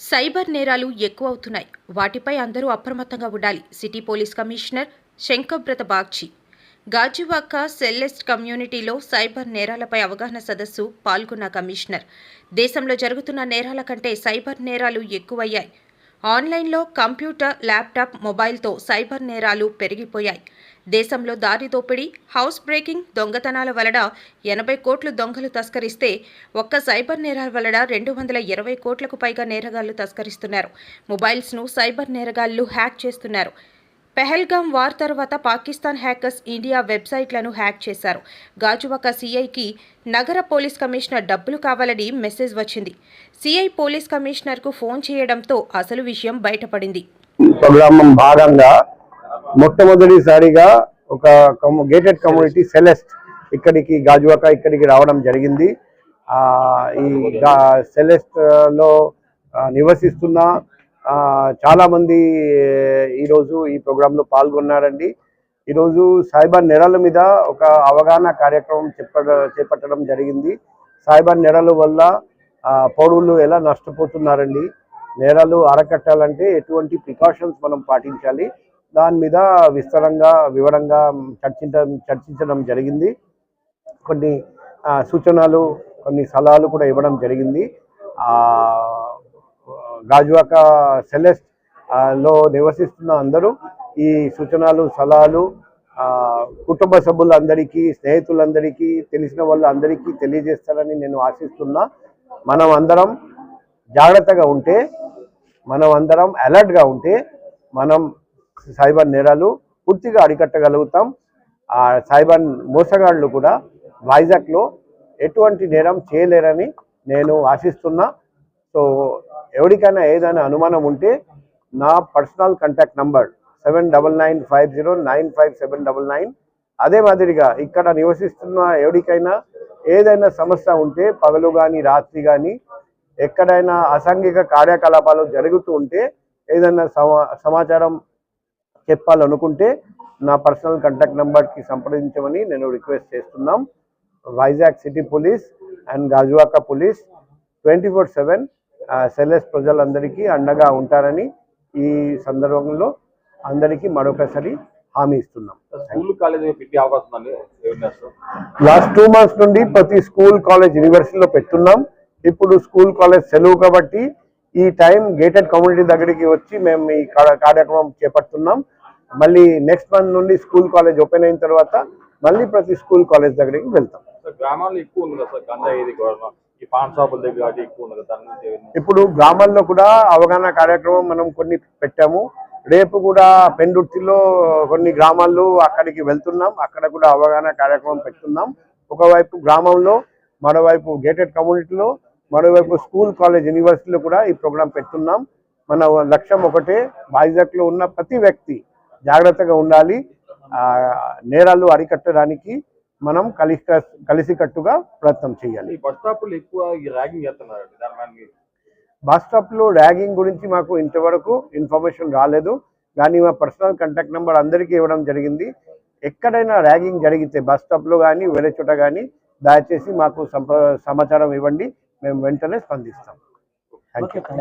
Cyber నేరాలు ఎక్కువ అవుతున్నాయి వాటిపై అందరూ అప్రమత్తంగా ఉండాలి city police commissioner Shankhabrata Bagchi. Gajuwaka సెల్లెస్ట్ కమ్యూనిటీలో సైబర్ నేరాలపై అవగాహన సదస్సు పాల్గొన్న కమిషనర్. దేశంలో జరుగుతున్న నేరాల కంటే సైబర్ నేరాలు ఎక్కువయ్యాయి. ఆన్లైన్లో కంప్యూటర్ ల్యాప్టాప్ మొబైల్తో సైబర్ నేరాలు పెరిగిపోయాయి. దేశంలో దారి దోపిడీ హౌస్ బ్రేకింగ్ దొంగతనాల వలన ఎనభై కోట్లు దొంగలు తస్కరిస్తే ఒక్క సైబర్ నేరాల వలన రెండు వందల ఇరవై కోట్లకు పైగా నేరగాళ్ళు తస్కరిస్తున్నారు. మొబైల్స్ను సైబర్ నేరగాళ్ళు హ్యాక్ చేస్తున్నారు. పెహల్గాం వార్ తర్వాత పాకిస్తాన్ హ్యాకర్స్ ఇండియా వెబ్సైట్లను హ్యాక్ చేశారు. గాజువాక సీఐకి నగర పోలీస్ కమిషనర్ డబ్బులు కావాలని మెసేజ్ వచ్చింది. సీఐ పోలీస్ కమిషనర్కు ఫోన్ చేయడంతో అసలు విషయం బయటపడింది. ప్రోగ్రామం భాగంగా మొట్టమొదటిసారిగా ఒక గేటెడ్ కమ్యూనిటీ సెలెస్ట్ ఇక్కడికి గాజువాక ఇక్కడికి రావడం జరిగింది. ఈ సెలెస్ట్లో నివసిస్తున్న ఆ, చాలా మంది ఈరోజు ఈ ప్రోగ్రాంలో పాల్గొన్నారండి. ఈరోజు సాయిబా నెరల మీద ఒక అవగాహన కార్యక్రమం చెప్ప చేపట్టడం జరిగింది. సాయిబా నెరల వల్ల ఆ, పౌరులు ఎలా నష్టపోతున్నారండి? నేరాలు అరకట్టాలంటే ఎటువంటి ప్రికాషన్స్ మనం పాటించాలి. దాని మీద విస్తరంగా వివరంగా చర్చించడం చర్చించడం జరిగింది. కొన్ని సూచనలు కొన్ని సలహాలు కూడా ఇవ్వడం జరిగింది. ఆ, గాజువాక సెలెస్ట్లో నివసిస్తున్న అందరూ ఈ సూచనలు సలహాలు కుటుంబ సభ్యులందరికీ స్నేహితులందరికీ తెలిసిన వాళ్ళందరికీ తెలియజేస్తారని నేను ఆశిస్తున్నా. మనం అందరం జాగ్రత్తగా ఉంటే మనం అందరం అలర్ట్గా ఉంటే మనం సైబర్ నేరాలు పూర్తిగా అరికట్టగలుగుతాం. ఆ సైబర్ మోసగాళ్ళు కూడా వైజాగ్లో ఎటువంటి నేరం చేయలేరని నేను ఆశిస్తున్నా. సో ఎవరికైనా ఏదైనా అనుమానం ఉంటే నా personal contact number seven double nine five zero nine five seven double nine. అదే మాదిరిగా ఇక్కడ నివసిస్తున్న ఎవరికైనా ఏదైనా సమస్య ఉంటే పగలు కానీ రాత్రి కానీ ఎక్కడైనా అసాంఘిక కార్యకలాపాలు జరుగుతూ ఉంటే ఏదైనా సమా సమాచారం చెప్పాలనుకుంటే నా పర్సనల్ కాంటాక్ట్ నెంబర్కి సంప్రదించమని నేను రిక్వెస్ట్ చేస్తున్నాం. Vizag city police and Gajuwaka police twenty four seven Seles ప్రజలందరికీ అండగా ఉంటారని ఈ సందర్భంలో అందరికీ మరొకసారి హామీ ఇస్తున్నాం. లాస్ట్ టూ మంత్స్ నుండి ప్రతి స్కూల్ కాలేజ్ యూనివర్సిటీలో పెట్టున్నాం. ఇప్పుడు స్కూల్ కాలేజ్ సెలవు కాబట్టి ఈ టైం గేటెడ్ కమ్యూనిటీ దగ్గరికి వచ్చి మేము ఈ కార్య- కార్యక్రమం చేపడుతున్నాం. మళ్ళీ నెక్స్ట్ మంత్ నుండి స్కూల్ కాలేజ్ ఓపెన్ అయిన తర్వాత మళ్ళీ ప్రతి స్కూల్ కాలేజ్ దగ్గరికి వెళ్తాం. గ్రామాల్లో ఎక్కువ ఉంది కదా సార్? గంజాయి పాన్ షాపుల దగ్గర ఎక్కువ ఇప్పుడు గ్రామాల్లో కూడా అవగాహన కార్యక్రమం మనం కొన్ని పెట్టాము. రేపు కూడా పెండుర్తిలో కొన్ని గ్రామాల్లో అక్కడికి వెళ్తున్నాం. అక్కడ కూడా అవగాహన కార్యక్రమం పెడుతున్నాం. ఒకవైపు గ్రామంలో మరోవైపు గేటెడ్ కమ్యూనిటీలో మరోవైపు స్కూల్ కాలేజ్ యూనివర్సిటీలో కూడా ఈ ప్రోగ్రాం పెడుతున్నాం. మన లక్ష్యం ఒకటే వైజాగ్లో ఉన్న ప్రతి వ్యక్తి జాగ్రత్తగా ఉండాలి. ఆ, నేరాలు అరికట్టడానికి మనం కలిసి కలిసికట్టుగా ప్రయత్నం చేయాలి. బస్ స్టాపులు ఎక్కువ ర్యాగింగ్ మీ- బస్ స్టాప్లో ర్యాగింగ్ గురించి మాకు ఇంతవరకు ఇన్ఫర్మేషన్ రాలేదు. కానీ మా పర్సనల్ కాంటాక్ట్ నెంబర్ అందరికీ ఇవ్వడం జరిగింది. ఎక్కడైనా ర్యాగింగ్ జరిగితే బస్ స్టాప్లో కానీ వేరే చోట కానీ దయచేసి మాకు సమాచారం ఇవ్వండి. మేము వెంటనే స్పందిస్తాం. థ్యాంక్